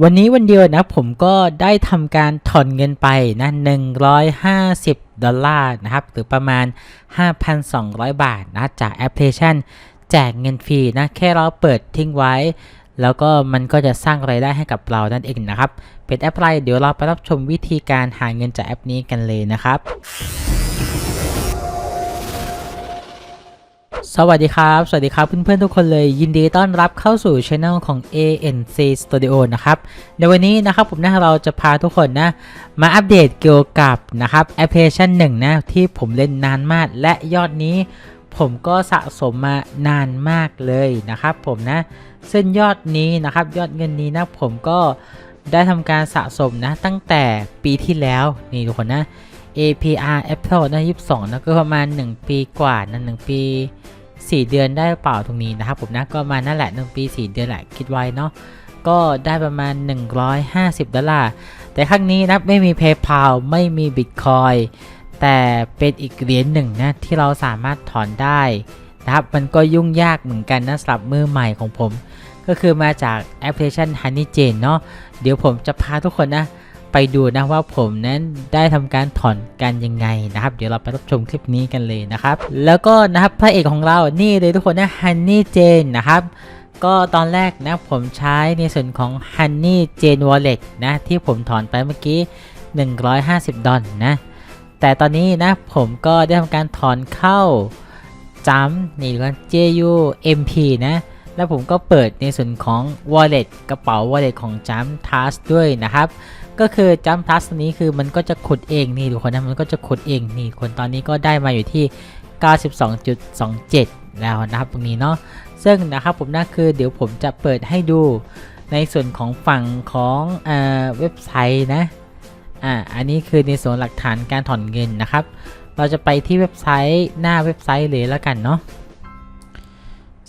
วันนี้วันเดียวนะผมก็ได้ทำการถอนเงินไปนะ 150 ดอลลาร์นะครับ หรือประมาณ 5,200 บาทนะ จากแอปพลิเคชัน แจกเงินฟรีนะ แค่เราเปิดทิ้งไว้ แล้วก็มันก็จะสร้างไรายได้ให้กับเรานั่นเองนะครับ เป็นแอปอะไรเดี๋ยวเราไปรับชมวิธีการหาเงินจากแอปนี้กันเลยนะครับ สวัสดีครับ สวัสดีครับเพื่อนๆทุกคนเลยยินดีต้อนรับเข้าสู่ช anel ของ ANC Studio นะครับ ในวันนี้นะครับผมนะเราจะพาทุกคนนะ มาอัปเดตเกี่ยวกับนะครับแอปพลิเคชันหนึ่งนะที่ผมเล่นนานมากและยอดนี้ผมก็สะสมมานานมากเลยนะครับผมนะซึ่งยอดนี้นะครับยอดเงินนี้นะผมก็ได้ทำการสะสมนะตั้งแต่ปีที่แล้วนี่ทุกคนนะ APR Apple นะ22นะก็ประมาณ 1 ปีกว่านะ1ปี 4 เดือนได้เปล่าตรงนี้นะครับผมนะก็มานั่นแหละ 1 ปี 4 เดือนแหละคิดไว้เนาะก็ได้ประมาณ 150 ดอลลาร์ แต่ครั้งนี้นะไม่มี PayPal ไม่มี Bitcoin แต่เป็นอีกเหรียญหนึ่งนะที่เราสามารถถอนได้นะครับมันก็ยุ่งยากเหมือนกันนะสำหรับมือใหม่ของผม ก็คือมาจากแอปพลิเคชัน Honey Jane เนาะเดี๋ยวผมจะพาทุกคนนะ ไปดูนะว่าผมนั้นได้ทำการถอนกันยังไงนะครับ เดี๋ยวเราไปรับชมคลิปนี้กันเลยนะครับ แล้วก็นะครับพระเอกของเรานี่เลยทุกคนนะ Honey Jane นะครับก็ตอนแรกนะผมใช้ในส่วนของ Honey Jane Wallet นะที่ผมถอนไปเมื่อกี้ 150 ดอลนะ แต่ตอนนี้นะผมก็ได้ทำการถอนเข้าจัมนี่ก็ JUMP นะ แล้วผมก็เปิดในส่วนของ wallet กระเป๋า wallet ของ Jump Task ด้วยนะครับ ก็คือ Jump Task นี้คือมันก็จะขุดเองนี่ทุกคนนะมันก็จะขุดเองนี่คนตอนนี้ก็ได้มาอยู่ที่ 92.27 แล้วนะครับตรงนี้เนาะซึ่งนะครับผมนะคือเดี๋ยวผมจะเปิดให้ดูในส่วนของฝั่งของเออเว็บไซต์นะอ่าอันนี้คือในส่วนหลักฐานการถอนเงินนะครับ เราจะไปที่เว็บไซต์หน้าเว็บไซต์เลยแล้วกันเนาะ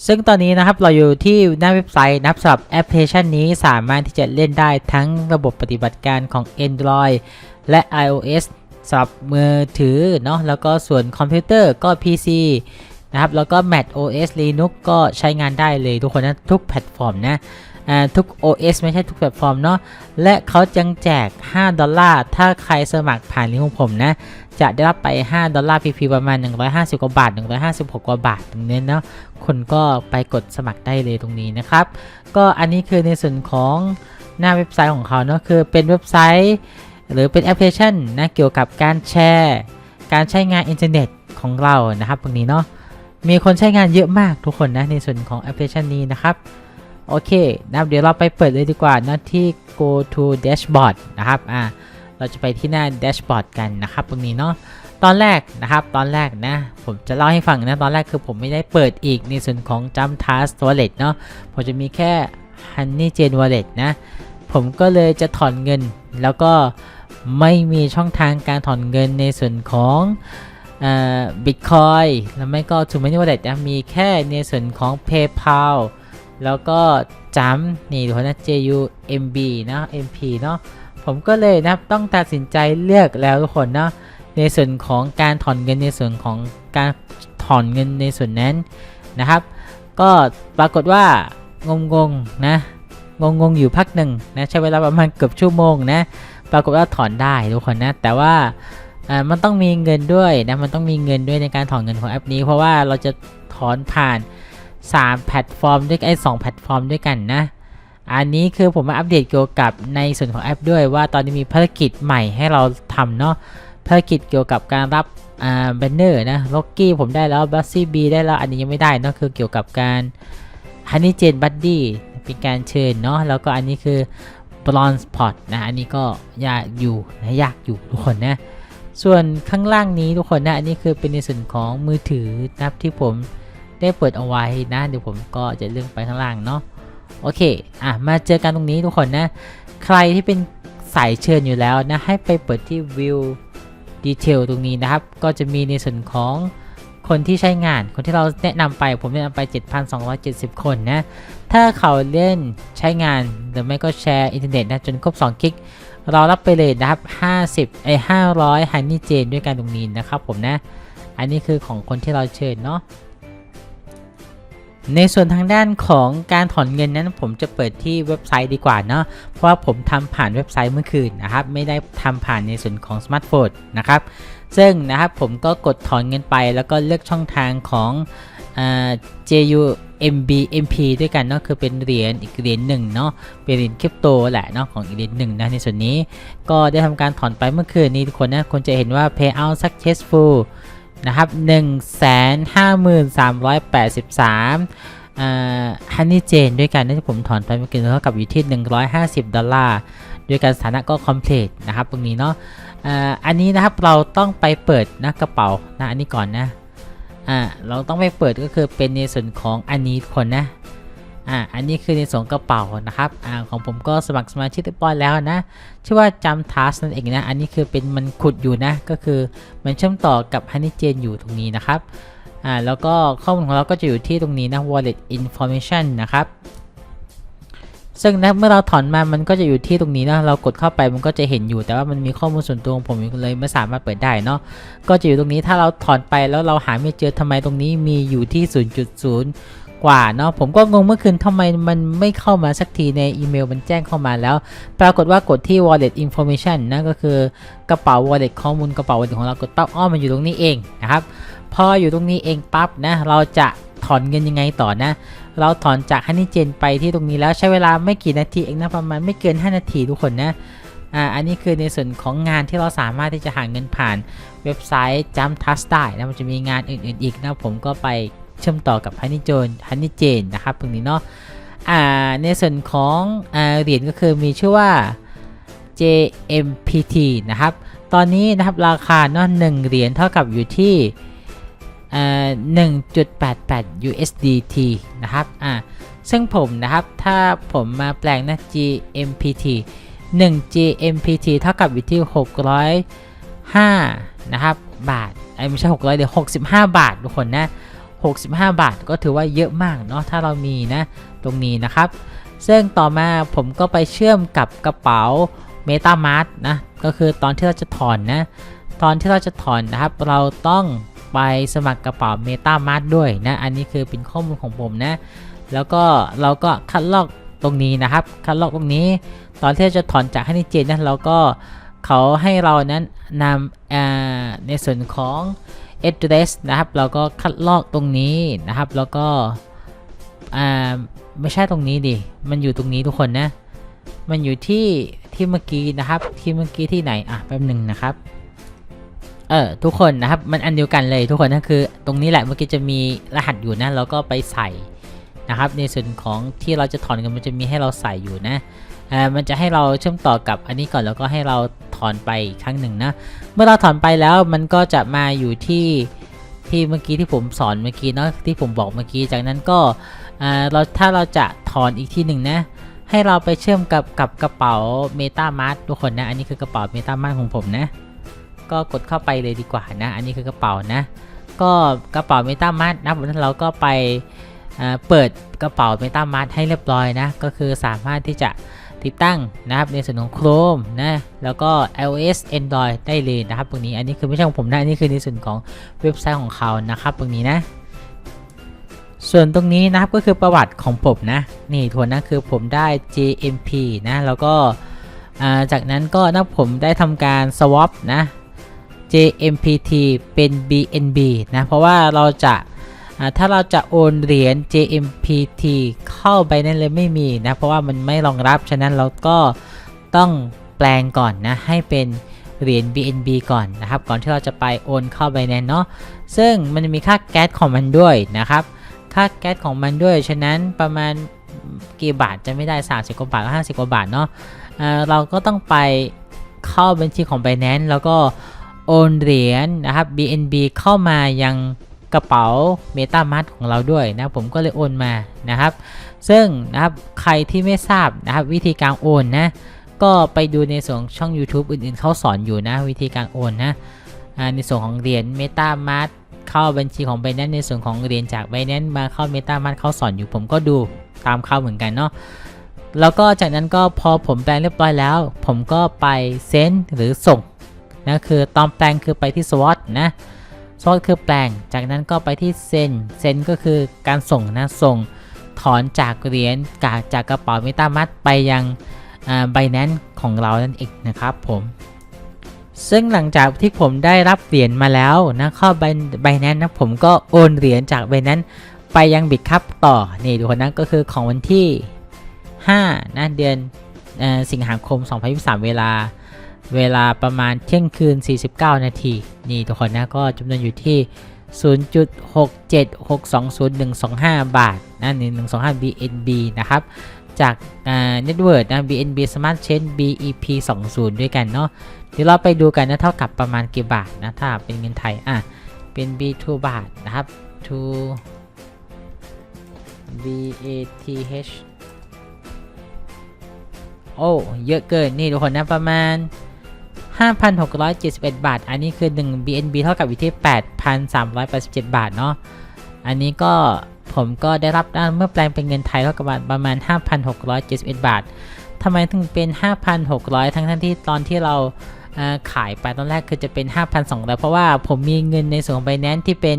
ซึ่งตอนนี้นะครับเราอยู่ที่หน้าเว็บไซต์นะครับสำหรับแอปพลิเคชันนี้สามารถที่จะเล่นได้ทั้งระบบปฏิบัติการของ Android และ iOS สำหรับมือถือเนาะแล้วก็ส่วนคอมพิวเตอร์ก็ PC นะครับแล้วก็ Mac OS Linux ก็ใช้งานได้เลยทุกคนนะทุกแพลตฟอร์มนะทุก OS ไม่ใช่ทุกแพลตฟอร์มเนาะและเขาจังแจก 5 ดอลลาร์ ถ้าใครสมัครผ่านลิงก์ของผมนะ จะได้รับไป 5 ดอลลาร์ฟรีประมาณ 150 กว่าบาท 156 กว่าบาทตรงนี้เนาะคนก็ไปกดสมัครได้เลยตรงนี้นะครับ ก็อันนี้คือในส่วนของหน้าเว็บไซต์ของเขาเนาะคือเป็นเว็บไซต์ หรือเป็นแอปพลิเคชันนะเกี่ยวกับการแชร์ การใช้งานอินเทอร์เน็ตของเรานะครับตรงนี้เนาะมีคนใช้งานเยอะมากทุกคนนะในส่วนของแอปพลิเคชันนี้นะครับโอเคนับเดี๋ยวเราไปเปิดเลยดีกว่านะที่ go to dashboard นะครับอ่า เราจะไปที่หน้า dashboard กันนะครับตรงนี้เนาะตอนแรกนะครับตอนแรกนะผมจะเล่าให้ฟังนะตอนแรกคือผมไม่ได้เปิดอีกในส่วนของ Jump Task Wallet เนาะผมจะมีแค่ Honey Jane Wallet นะผมก็เลยจะถอนเงิน แล้วก็ไม่มีช่องทางการถอนเงินในส่วนของบิตคอยแล้วไม่ก็ t o Money Wallet นะมีแค่ในส่วนของ PayPal แล้วก็จัมนี่ทุกคนนะ JUMB นะ MP เนาะ ผมก็เลยนะต้องตัดสินใจเลือกแล้วทุกคนเนาะในส่วนของการถอนเงินในส่วนของการถอนเงินในส่วนนั้นนะครับ ก็ปรากฏว่างงๆนะงงๆอยู่พักหนึ่งนะใช้เวลาประมาณเกือบชั่วโมงนะปรากฏว่าถอนได้ทุกคนนะแต่ว่ามันต้องมีเงินด้วยนะมันต้องมีเงินด้วยในการถอนเงินของแอปนี้ เพราะว่าเราจะถอนผ่าน 3 แพลตฟอร์มด้วยไอ้สแพลตฟอร์มด้วยกันนะ อันนี้คือผมมาอัปเดตเกี่ยวกับในส่วนของแอปด้วยว่าตอนนี้มีภารกิจใหม่ให้เราทำเนาะภารกิจเกี่ยวกับการรับแบนเนอร์นะล็อกกี้ผมได้แล้วบัสซี่บีได้แล้วอันนี้ยังไม่ได้เนาะคือเกี่ยวกับการฮันนี่เจนบัดดี้เป็นการเชิญเนาะแล้วก็อันนี้คือบลอนสปอตนะอันนี้ก็ยากอยู่นะยากอยู่ทุกคนนะส่วนข้างล่างนี้ทุกคนนะอันนี้คือเป็นในส่วนของมือถือนะครับที่ผมได้เปิดเอาไว้นะเดี๋ยวผมก็จะเลื่อนไปข้างล่างเนาะ โอเค อะ มาเจอกันตรงนี้ทุกคนนะ ใครที่เป็นสายเชิญอยู่แล้วนะ ให้ไปเปิดที่วิวดีเทลตรงนี้นะครับ ก็จะมีในส่วนของคนที่ใช้งาน คนที่เราแนะนำไป ผมแนะนำไป 7,270 คนนะ ถ้าเขาเล่นใช้งาน หรือไม่ก็แชร์อินเทอร์เน็ตนะ จนครบ 2 กิก เรารับไปเลยนะครับ 50ไอ้500ฮันนี่เจนด้วยกันตรงนี้นะครับผมนะ อันนี้คือของคนที่เราเชิญเนาะ ในส่วนทางด้านของการถอนเงินนั้นผมจะเปิดที่เว็บไซต์ดีกว่าเนาะเพราะว่าผมทำผ่านเว็บไซต์เมื่อคืนนะครับไม่ได้ทำผ่านในส่วนของสมาร์ทโฟนนะครับซึ่งนะครับผมก็กดถอนเงินไปแล้วก็เลือกช่องทางของอ JUMB MP ด้วยกันเนาะคือเป็นเหรียญอีกเหรียญหนึ่งเนาะเป็นเหรียญคริปโตแหละเนาะของอีกเหรียญหนึ่งนะในส่วนนี้ก็ได้ทำการถอนไปเมื่อคืนนี้ทุกคนนะคนจะเห็นว่า payout successful นะครับ 153,383อ่าฮันนี่เจนด้วยกันนะที่ผมถอนไปเมื่อกี้เท่ากับอยู่ที่ 150 ดอลลาร์ด้วยกันสถานะก็ complete นะครับตรงนี้เนาะอันนี้นะครับเราต้องไปเปิดนะกระเป๋านะอันนี้ก่อนนะอ่าเราต้องไปเปิดก็คือเป็นในส่วนของอันนี้คนนะ อ่าอันนี้คือในส่วนกระเป๋านะครับอ่าของผมก็สมัครสมาชิกเรียบร้อยแล้วนะชื่อว่าจำทัสนั่นเองนะอันนี้คือเป็นมันขุดอยู่นะก็คือมันเชื่อมต่อกับ Honey j a n อยู่ตรงนี้นะครับอ่าแล้วก็ข้อมูลของเราก็จะอยู่ที่ตรงนี้นะ wallet information นะครับซึ่งนะเมื่อเราถอนมามันก็จะอยู่ที่ตรงนี้นะเรากดเข้าไปมันก็จะเห็นอยู่ แต่ว่ามันมีข้อมูลส่วนตัวของผมเลยไม่สามารถเปิดได้เนาะก็จะอยู่ตรงนี้ถ้าเราถอนไปแล้วเราหาไม่เจอทำไมตรงนี้มีอยู่ที่ 0.0 กว่าเนาะผมก็งงเมื่อคืนทำไมมันไม่เข้ามาสักทีในอีเมลมันแจ้งเข้ามาแล้ว ปรากฏว่ากดที่ wallet information นะก็คือกระเป๋า wallet ข้อมูลกระเป๋า wallet ของเรากดปั๊บอ้อมันอยู่ตรงนี้เองนะครับพออยู่ตรงนี้เองปั๊บนะเราจะถอนเงินยังไงต่อนะ เราถอนจากฮันนี่เจนไปที่ตรงนี้แล้วใช้เวลาไม่กี่นาทีเองนะประมาณไม่เกิน 5 นาทีทุกคนนะอ่าอันนี้คือในส่วนของงานที่เราสามารถที่จะหาเงินผ่านเว็บไซต์ Jump t r u s t ได้นะมันจะมีงานอื่นๆอีกนะผมก็ไป เชื่อมต่อกับฮันนี่โจนฮันนี่เจนนะครับตรงนี้เนาะอ่าในส่วนของอ่าเหรียญก็คือมีชื่อว่า JMPT นะครับ ตอนนี้นะครับราคาเนาะหนึ่งเหรียญเท่ากับอยู่ที่อ่า1.88 USDT นะครับ อ่า ซึ่งผมนะครับ ถ้าผมมาแปลงนะ GMPT 1 GMPT เท่ากับอยู่ที่ 605 นะครับ บาท ไอ้ไม่ใช่ 600 เดี๋ยว 65 บาท ทุกคนนะ 65 บาท ก็ถือว่าเยอะมากเนาะถ้าเรามีนะ ตรงนี้นะครับ ซึ่งต่อมาผมก็ไปเชื่อมกับกระเป๋า MetaMask นะ ก็คือตอนที่เราจะถอนนะ ตอนที่เราจะถอนนะครับ เราต้องไปสมัครกระเป๋า MetaMask ด้วยนะ อันนี้คือเป็นข้อมูลของผมนะ แล้วก็เราก็คัดลอกตรงนี้นะครับ คัดลอกตรงนี้ ตอนที่เราจะถอนจากฮันนี่เจนนะเราก็เขาให้เรานั้นนำในส่วนของ address นะครับ เราก็คัดลอกตรงนี้นะครับ แล้วก็อ่าไม่ใช่ตรงนี้ดิ มันอยู่ตรงนี้ทุกคนนะ มันอยู่ที่ที่เมื่อกี้นะครับ ที่เมื่อกี้ที่ไหน อะแป๊บหนึ่งนะครับ เออทุกคนนะครับ มันอันเดียวกันเลยทุกคนก็คือ ตรงนี้แหละ เมื่อกี้จะมีรหัสอยู่นะเราก็ไปใส่นะครับ ในส่วนของที่เราจะถอนกันมันจะมีให้เราใส่อยู่นะ อ่า มันจะให้เราเชื่อมต่อกับอันนี้ก่อน แล้วก็ให้เรา อนไปอีกครั้งหนึ่งนะ เมื่อเราถอนไปแล้วมันก็จะมาอยู่ที่ที่เมื่อกี้ที่ผมสอนเมื่อกี้เนาะที่ผมบอกเมื่อกี้จากนั้นก็เราถ้าเราจะถอนอีกที่หนึ่งนะ ให้เราไปเชื่อมกับกับกระเป๋า MetaMask ทุกคนนะ อันนี้คือกระเป๋า MetaMask ของผมนะ ก็กดเข้าไปเลยดีกว่านะ อันนี้คือกระเป๋านะ ก็กระเป๋า MetaMask นะผมเราก็ไปเปิดกระเป๋า MetaMask ให้เรียบร้อยนะ ก็คือสามารถที่จะ ติดตั้งนะครับในส่วนของ Chrome นะแล้วก็ iOS Android ได้เลยนะครับตรงนี้อันนี้คือไม่ใช่ของผมนะอันนี้คือในส่วนของเว็บไซต์ของเขานะครับตรงนี้นะ ส่วนตรงนี้นะครับก็คือประวัติของผมนะนี่ทวนนะคือผมได้ JMP นะแล้วก็จากนั้นก็นะผมได้ทำการ swap นะ JMPT เป็น BNB นะเพราะว่าเราจะ ถ้าเราจะโอนเหรียญ JMPT เข้าไปนั่นเลยไม่มีนะ เพราะว่ามันไม่รองรับ ฉะนั้นเราก็ต้องแปลงก่อนนะ ให้เป็นเหรียญ BNB ก่อนนะครับ ก่อนที่เราจะไปโอนเข้าไปแนนเนาะ ซึ่งมันมีค่าแก๊สของมันด้วยนะครับ ค่าแก๊สของมันด้วย ฉะนั้นประมาณกี่บาทจะไม่ได้ 30 กว่าบาทก็50 กว่าบาทเนาะเออเราก็ต้องไปเข้าบัญชีของ Binance แล้วก็โอนเหรียญนะครับ BNB เข้ามายัง กระเป๋า MetaMask ของเราด้วยนะผมก็เลยโอนมานะครับ ซึ่งนะครับใครที่ไม่ทราบนะครับวิธีการโอนนะก็ไปดูในส่วนช่อง YouTube อื่นๆเขาสอนอยู่นะวิธีการโอนนะในส่วนของเหรียญ MetaMask เข้าบัญชีของ Binance ในส่วนของเหรียญจาก Binance มาเข้า MetaMask เขาสอนอยู่ผมก็ดูตามเขาเหมือนกันเนาะแล้วก็จากนั้นก็พอผมแปลงเรียบร้อยแล้ว ผมก็ไปเซ็นหรือส่งนะคือตอนแปลงคือไปที่ SWOT นะ โซดคือแปลง จากนั้นก็ไปที่เซนเซนก็คือการส่งนะส่งถอนจากเหรียญกากจากกระเป๋าเมตามัดไปยังไบแนนของเรานั่นเองนะครับผม ซึ่งหลังจากที่ผมได้รับเหรียญมาแล้วนะเข้าไบแนนนะผมก็โอนเหรียญจากไบแนนไปยังบิตคัพต่อ นี่ดูคนนั้นก็คือของวันที่5นะเดือนอสิงหาคม 2023 เวลา เวลาประมาณเที่ยงคืน 49 นาที นี่ทุกคนนะก็จำนวนอยู่ที่ 0.6762025 บาทนะนี่125 BNB นะครับ จากเน็ตเวิร์ดนะ BNB Smart Chain BEP 20ด้วยกันเนาะเดี๋ยวเราไปดูกันนะเท่ากับประมาณกี่บาทนะ ถ้าเป็นเงินไทย อะ เป็น B2 บาทนะครับ to BATH โอ้ เยอะเกิน นี่ทุกคนนะประมาณ 5,671 บาท อันนี้คือ 1 BNB เท่ากับอยู่ที่ 8,387 บาทเนาะ อันนี้ก็ผมก็ได้รับนเมื่อแปลงเป็นเงินไทยเท่ากับประมาณ 5,671 บาททำไมถึงเป็น 5,600ทั้งทั้งที่ตอนที่เราขายไปตอนแรกคือจะเป็น 5,200 เพราะว่าผมมีเงินในส่วนของ Binance ที่เป็น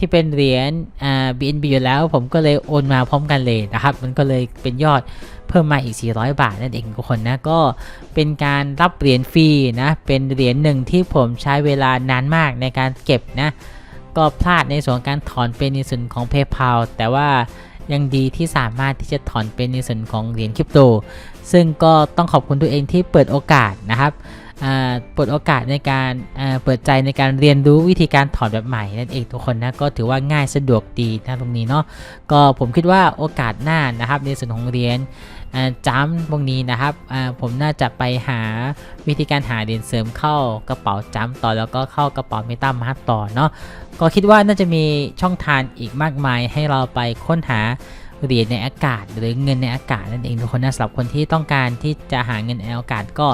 ที่เป็นเหรียญอ่า BNB อยู่แล้ว ผมก็เลยโอนมาพร้อมกันเลยนะครับ มันก็เลยเป็นยอดเพิ่มมาอีก 400 บาทนั่นเองทุกคนนะ ก็เป็นการรับเหรียญฟรีนะ เป็นเหรียญหนึ่งที่ผมใช้เวลานานมากในการเก็บนะ ก็พลาดในส่วนการถอนเป็นในส่วนของ PayPal แต่ว่ายังดีที่สามารถที่จะถอนเป็นในส่วนของเหรียญคริปโต ซึ่งก็ต้องขอบคุณตัวเองที่เปิดโอกาสนะครับ เปิดโอกาสในการอ่าเปิดใจในการเรียนรู้วิธีการถอนแบบใหม่นั่นเองทุกคนนะก็ถือว่าง่ายสะดวกดีนะตรงนี้เนาะก็ผมคิดว่าโอกาสหน้านะครับในส่วนของเรียญอ่าจัมป์พวกนี้นะครับผมน่าจะไปหาวิธีการหาเรียญเสริมเข้ากระเป๋าจัมป์ต่อแล้วก็เข้ากระเป๋าเมตามาร์ต่อเนาะก็คิดว่าน่าจะมีช่องทางอีกมากมายให้เราไปค้นหา เหรียญในอากาศ หรือเงินในอากาศนั่นเองทุกคนนะสำหรับคนที่ต้องการที่จะหาเงินในอากาศก็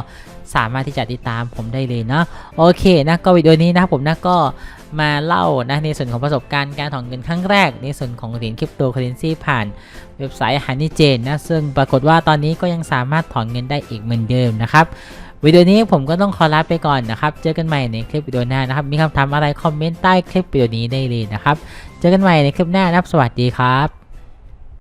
สามารถที่จะติดตามผมได้เลยเนาะโอเคนะก็วิดีโอนี้นะครับผมนะก็มาเล่านะในส่วนของประสบการณ์การถอนเงินครั้งแรก ในส่วนของเหรียญคริปโตเคอเรนซีผ่านเว็บไซต์ฮันนี่เจนนะซึ่งปรากฏว่าตอนนี้ก็ยังสามารถถอนเงินได้อีกเหมือนเดิมนะครับวิดีโอนี้ผมก็ต้องขอลาไปก่อนนะครับ เจอกันใหม่ในคลิปวิดีโอหน้านะครับ มีคำถามอะไรคอมเมนต์ใต้คลิปวิดีโอนี้ได้เลยนะครับ เจอกันใหม่ในคลิปหน้านะครับ สวัสดีครับ